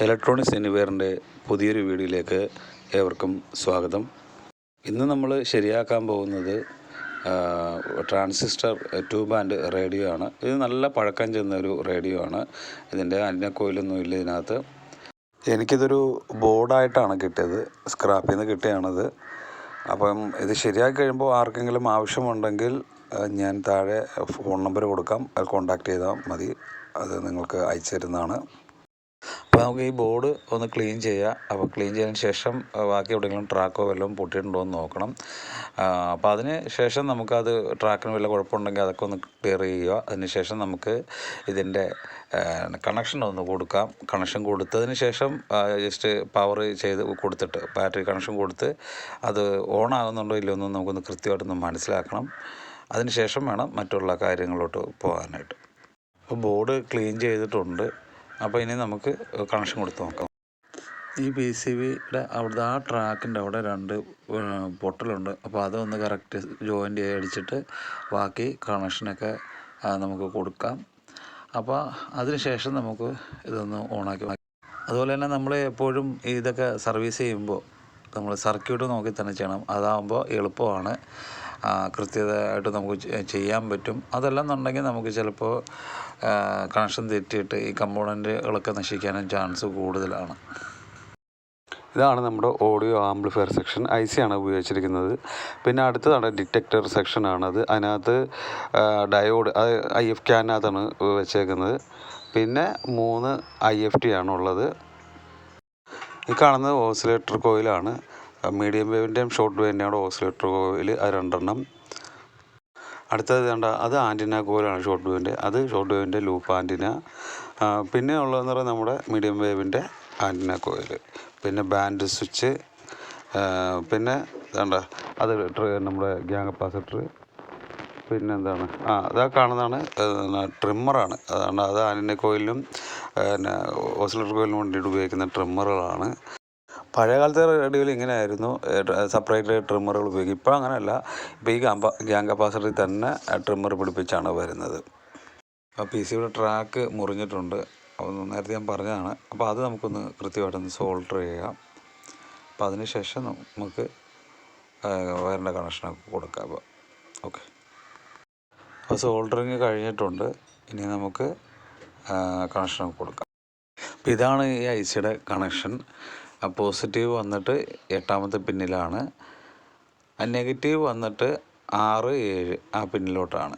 Electronics എനിവെയറിന്റെ പുതിയൊരു വീഡിയോയിലേക്ക് ഏവർക്കും സ്വാഗതം. ഇന്ന് നമ്മൾ ശരിയാക്കാൻ പോകുന്നത് ട്രാൻസിസ്റ്റർ ടു ബാൻഡ് റേഡിയോ ആണ്. ഇത് നല്ല പഴക്കം ചെന്ന ഒരു റേഡിയോ ആണ്. ഇതിന്റെ അന്യ കോയിലൊന്നും ഇല്ല ഇതിനകത്ത്. എനിക്കിതൊരു ബോർഡായിട്ടാണ് കിട്ടിയത്. സ്ക്രാപ്പിൽ നിന്ന് കിട്ടിയാണത്. അപ്പം ഇത് ശരിയാക്കി കഴിയുമ്പോൾ ആർക്കെങ്കിലും ആവശ്യമുണ്ടെങ്കിൽ ഞാൻ താഴെ ഫോൺ നമ്പർ കൊടുക്കാം. അത് കോൺടാക്റ്റ് ചെയ്താൽ മതി. അത് നിങ്ങൾക്ക് അയച്ചു തരുന്നതാണ്. അപ്പോൾ നമുക്ക് ഈ ബോർഡ് ഒന്ന് ക്ലീൻ ചെയ്യാം. അപ്പോൾ ക്ലീൻ ചെയ്തതിന് ശേഷം ബാക്കി എവിടെയെങ്കിലും ട്രാക്കോ വല്ലതും പൊട്ടിയിട്ടുണ്ടോ എന്ന് നോക്കണം. അപ്പോൾ അതിന് ശേഷം നമുക്കത് ട്രാക്കിന് വല്ല കുഴപ്പമുണ്ടെങ്കിൽ അതൊക്കെ ഒന്ന് ക്ലിയർ ചെയ്യുക. അതിന് ശേഷം നമുക്ക് ഇതിന്റെ കണക്ഷൻ ഒന്ന് കൊടുക്കാം. കണക്ഷൻ കൊടുത്തതിന് ശേഷം ജസ്റ്റ് പവർ ചെയ്ത് കൊടുത്തിട്ട് ബാറ്ററി കണക്ഷൻ കൊടുത്ത് അത് ഓൺ ആകുന്നുണ്ടോ ഇല്ലയോ എന്ന് നമുക്കൊന്ന് കൃത്യമായിട്ടൊന്ന് മനസ്സിലാക്കണം. അതിന് ശേഷം വേണം മറ്റുള്ള കാര്യങ്ങളോട്ട് പോകാനായിട്ട്. അപ്പോൾ ബോർഡ് ക്ലീൻ ചെയ്തിട്ടുണ്ട്. അപ്പോൾ ഇനി നമുക്ക് കണക്ഷൻ കൊടുത്ത് നോക്കാം. ഈ പി സി ബിയുടെ അവിടുത്തെ ആ ട്രാക്കിന്റെ അവിടെ രണ്ട് പൊട്ടലുണ്ട്. അപ്പോൾ അതൊന്ന് കറക്റ്റ് ജോയിന്റ് അടിച്ചിട്ട് ബാക്കി കണക്ഷനൊക്കെ നമുക്ക് കൊടുക്കാം. അപ്പോൾ അതിന് ശേഷം നമുക്ക് ഇതൊന്ന് ഓണാക്കി അതുപോലെ തന്നെ നമ്മൾ എപ്പോഴും ഇതൊക്കെ സർവീസ് ചെയ്യുമ്പോൾ നമ്മൾ സർക്യൂട്ട് നോക്കി തന്നെ ചെയ്യണം. അതാകുമ്പോൾ എളുപ്പമാണ്. കൃത്യതയായിട്ട് നമുക്ക് ചെയ്യാൻ പറ്റും. അതെല്ലാം അതല്ലെന്നുണ്ടെങ്കിൽ നമുക്ക് ചിലപ്പോൾ കണക്ഷൻ തെറ്റിയിട്ട് ഈ കമ്പോണന്റുകളൊക്കെ നശിക്കാനും ചാൻസ് കൂടുതലാണ്. ഇതാണ് നമ്മുടെ audio amplifier section I C ആണ് ഉപയോഗിച്ചിരിക്കുന്നത്. പിന്നെ അടുത്തതാണ് ഡിറ്റക്ടർ സെക്ഷനാണത് അതിനകത്ത് ഡയോഡ് അത് ഐ എഫ് ക്യാനകത്താണ് വെച്ചേക്കുന്നത്. പിന്നെ മൂന്ന് ഐ എഫ് ടി ആണുള്ളത്. ഈ കാണുന്നത് ഓസിലേറ്റർ കോയിലാണ് മീഡിയം വേവിന്റെയും ഷോർട്ട് വേവിന്റെയും ഓസിലേറ്റർ കോയിൽ അത് രണ്ടെണ്ണം. അടുത്തത് വേണ്ട അത് ആന്റിന കോയിലാണ് ഷോർട്ട് വേവിന്റെ അത് ഷോർട്ട് വേവിന്റെ ലൂപ്പ് ആന്റിന പിന്നെ ഉള്ളതെന്ന് പറയുന്നത് നമ്മുടെ മീഡിയം വേവിന്റെ ആന്റിന കോയിൽ പിന്നെ ബാൻഡ് സ്വിച്ച് പിന്നെ വേണ്ട അത് നമ്മുടെ ഗ്യാങ് കപ്പാസിറ്റർ പിന്നെ എന്താണ്? ആ അതാ കാണുന്നതാണ് ട്രിമ്മറാണ് അതാണ് അത് ആനിന്റെ കോയിലും പിന്നെ ഓസിലേറ്റർ കോയിലിനും വേണ്ടിയിട്ട് ഉപയോഗിക്കുന്ന ട്രിമ്മറുകളാണ് പഴയ കാലത്തെ റേഡിയോയിൽ ഇങ്ങനെയായിരുന്നു സെപ്പറേറ്റ് ട്രിമ്മറുകൾ ഉപയോഗിക്കും. ഇപ്പോൾ അങ്ങനെയല്ല ഇപ്പോൾ ഈ ഗാമ്പ ഗ്യാങ് കപ്പാസിറ്ററിൽ തന്നെ ട്രിമ്മർ പിടിപ്പിച്ചാണ് വരുന്നത്. ആ പി സിയുടെ ട്രാക്ക് മുറിഞ്ഞിട്ടുണ്ട്. അതൊന്ന് നേരത്തെ ഞാൻ പറഞ്ഞതാണ്. അപ്പോൾ അത് നമുക്കൊന്ന് കൃത്യമായിട്ടൊന്ന് സോൾട്ടർ ചെയ്യാം. അപ്പോൾ അതിന് ശേഷം നമുക്ക് വയറിന്റെ കണക്ഷനൊക്കെ കൊടുക്കാം. അപ്പോൾ ഓക്കെ. അപ്പോൾ സോൾഡറിങ് കഴിഞ്ഞിട്ടുണ്ട്. ഇനി നമുക്ക് കണക്ഷനൊക്കെ കൊടുക്കാം. അപ്പോൾ ഇതാണ് ഈ ഐ സിയുടെ കണക്ഷൻ പോസിറ്റീവ് വന്നിട്ട് എട്ടാമത്തെ പിന്നിലാണ്. നെഗറ്റീവ് വന്നിട്ട് ആറ് ഏഴ് ആ പിന്നിലോട്ടാണ്.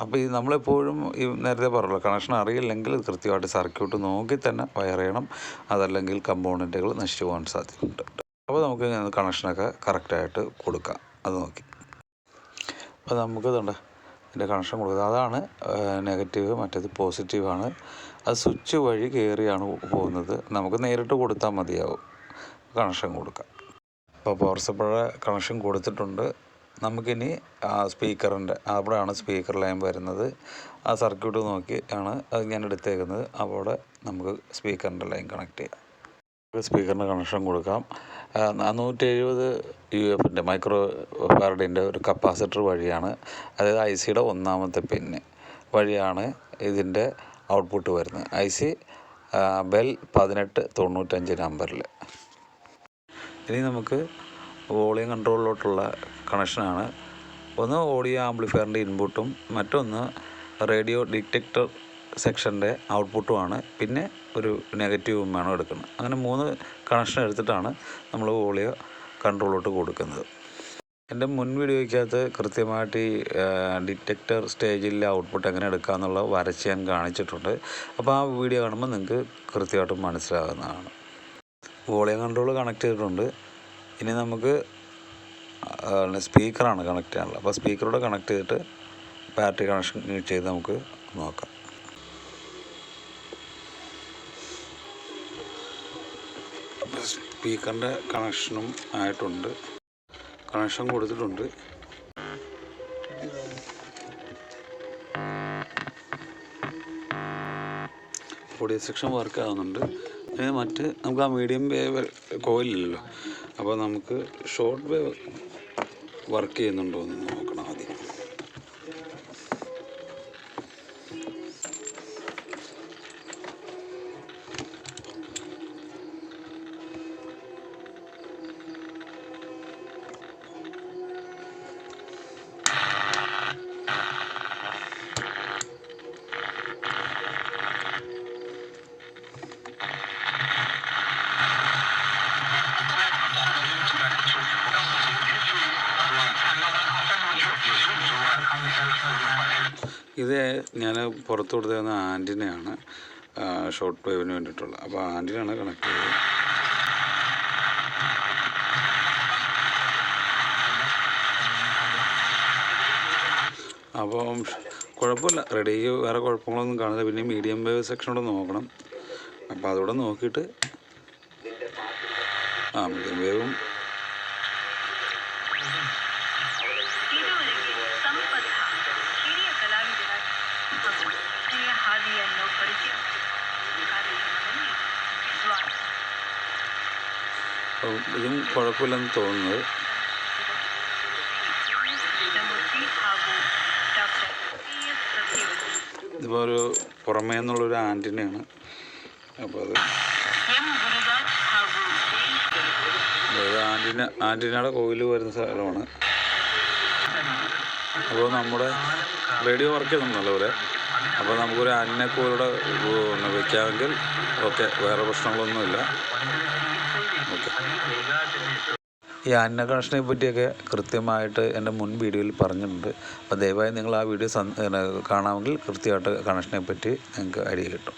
അപ്പോൾ ഈ നമ്മളെപ്പോഴും ഈ നേരത്തെ പറഞ്ഞല്ലോ കണക്ഷൻ അറിയില്ലെങ്കിൽ കൃത്യമായിട്ട് സർക്യൂട്ട് നോക്കി തന്നെ വയർ ചെയ്യണം. അതല്ലെങ്കിൽ കമ്പോണന്റുകൾ നശിച്ചു പോകാൻ സാധ്യതയുണ്ട്. അപ്പോൾ നമുക്ക് കണക്ഷനൊക്കെ കറക്റ്റായിട്ട് കൊടുക്കാം. അത് നോക്കി. അപ്പോൾ നമുക്ക് ഇതുണ്ട്. ഇതിന്റെ കണക്ഷൻ കൊടുക്കുക അതാണ് നെഗറ്റീവ് മറ്റേത് പോസിറ്റീവാണ് അത് സ്വിച്ച് വഴി കയറിയാണ് പോകുന്നത്. നമുക്ക് നേരിട്ട് കൊടുത്താൽ മതിയാവും. കണക്ഷൻ കൊടുക്കാം. അപ്പോൾ പവർ സപ്ലൈ കണക്ഷൻ കൊടുത്തിട്ടുണ്ട്. നമുക്കിനി ആ സ്പീക്കറിന്റെ അവിടെയാണ് സ്പീക്കർ ലൈൻ വരുന്നത്. ആ സർക്യൂട്ട് നോക്കി ആണ് അത് ഞാൻ എടുത്തേക്കുന്നത്. അവിടെ നമുക്ക് സ്പീക്കറിന്റെ ലൈൻ കണക്ട് ചെയ്യാം. സ്പീക്കറിന് കണക്ഷൻ കൊടുക്കാം. നൂറ്റി എഴുപത് യു എഫിന്റെ മൈക്രോ ഫാർഡിന്റെ ഒരു കപ്പാസിറ്റർ വഴിയാണ്. അതായത് ഐ സിയുടെ ഒന്നാമത്തെ പിന്ന് വഴിയാണ് ഇതിന്റെ ഔട്ട്പുട്ട് വരുന്നത്. ഐ സി ബെൽ പതിനെട്ട് തൊണ്ണൂറ്റഞ്ച് നമ്പറിൽ. ഇനി നമുക്ക് വോളിയം കൺട്രോളിലോട്ടുള്ള കണക്ഷനാണ്. ഒന്ന് ഓഡിയോ ആംപ്ലിഫയറിന്റെ ഇൻപുട്ടും മറ്റൊന്ന് റേഡിയോ ഡിറ്റക്ടർ സെക്ഷന്റെ ഔട്ട്പുട്ടുമാണ്. പിന്നെ ഒരു നെഗറ്റീവും വേണം എടുക്കുന്നത്. അങ്ങനെ മൂന്ന് കണക്ഷൻ എടുത്തിട്ടാണ് നമ്മൾ വോളിയോ കൺട്രോളിലോട്ട് കൊടുക്കുന്നത്. എന്റെ മുൻ വീഡിയോയ്ക്കകത്ത് കൃത്യമായിട്ട് ഈ ഡിറ്റക്ടർ സ്റ്റേജിലെ ഔട്ട്പുട്ട് എങ്ങനെ എടുക്കാമെന്നുള്ള വരച്ച് ഞാൻ കാണിച്ചിട്ടുണ്ട്. അപ്പോൾ ആ വീഡിയോ കാണുമ്പോൾ നിങ്ങൾക്ക് കൃത്യമായിട്ട് മനസ്സിലാകുന്നതാണ്. വോളിയം കൺട്രോൾ കണക്ട് ചെയ്തിട്ടുണ്ട്. ഇനി നമുക്ക് സ്പീക്കറാണ് കണക്ട് ചെയ്യാനുള്ളത്. അപ്പോൾ സ്പീക്കറോട് കണക്ട് ചെയ്തിട്ട് ബാറ്ററി കണക്ഷൻ ചെയ്ത് നമുക്ക് നോക്കാം. സ്പീക്കറിന്റെ കണക്ഷനും ആയിട്ടുണ്ട്. കണക്ഷൻ കൊടുത്തിട്ടുണ്ട്. ഓഡിയോ സെക്ഷൻ വർക്ക് ആവുന്നുണ്ട്. മറ്റ് നമുക്ക് ആ മീഡിയം വേവ് കോയിലില്ലല്ലോ അപ്പോൾ നമുക്ക് ഷോർട്ട് വേവ് വർക്ക് ചെയ്യുന്നുണ്ടോ എന്ന് നോക്കണം ഇത് ഞാൻ പുറത്ത് കൊടുത്തേക്കുന്ന ആന്റിനയാണ് ഷോർട്ട് വേവിന് വേണ്ടിയിട്ടുള്ള അപ്പോൾ ആന്റിനാണ് കണക്ട് ചെയ്തത്. അപ്പം കുഴപ്പമില്ല. റെഡി വേറെ കുഴപ്പങ്ങളൊന്നും കാണില്ല. പിന്നെ മീഡിയം വേവ് സെക്ഷനോട് നോക്കണം. അപ്പോൾ അതോടെ നോക്കിയിട്ട് ആ മീഡിയം വേവും ഇതും കുഴപ്പമില്ലെന്ന് തോന്നുന്നത്. ഇതിപ്പോൾ ഒരു പുറമേ നിന്നുള്ളൊരു ആന്റിനയാണ്. അപ്പോൾ അത് ആന്റിന ആന്റിനയുടെ കോയിൽ വരുന്ന സ്ഥലമാണ്. അപ്പോൾ നമ്മുടെ റേഡിയോ വർക്ക് ചെയ്യുന്നു നല്ലപോലെ. അപ്പോൾ നമുക്കൊരു ആന്റിനെ കോയിലൂടെ വെക്കാമെങ്കിൽ ഓക്കെ വേറെ പ്രശ്നങ്ങളൊന്നുമില്ല. ഈ അന്ന കണക്ഷനെ പറ്റിയൊക്കെ കൃത്യമായിട്ട് എന്റെ മുൻ വീഡിയോയിൽ പറഞ്ഞിട്ടുണ്ട്. അപ്പോൾ ദയവായി നിങ്ങൾ ആ വീഡിയോ കാണാമെങ്കിൽ കൃത്യമായിട്ട് കണക്ഷനെ പറ്റി നിങ്ങൾക്ക് ഐഡിയ കിട്ടും.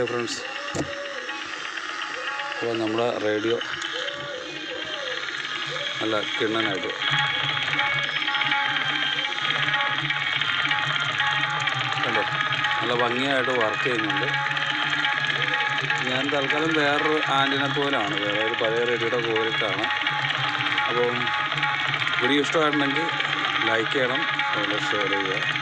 Okay friends. അപ്പോൾ നമ്മുടെ റേഡിയോ നല്ല കിണ്ണനായിട്ട്. കണ്ടോ? നല്ല ഭംഗിയായിട്ട് വർക്ക് ചെയ്യുന്നുണ്ട്. ഞാൻ തൽക്കാലം വേറൊരു ആന്റിന കോയിലാണ് വേറെ ഒരു പഴയ റേഡിയോയുടെ കോയിലിട്ടാണ് അപ്പം വീഡിയോ ഇഷ്ടമായിട്ടുണ്ടെങ്കിൽ ലൈക്ക് ചെയ്യണം ഷെയർ ചെയ്യുക.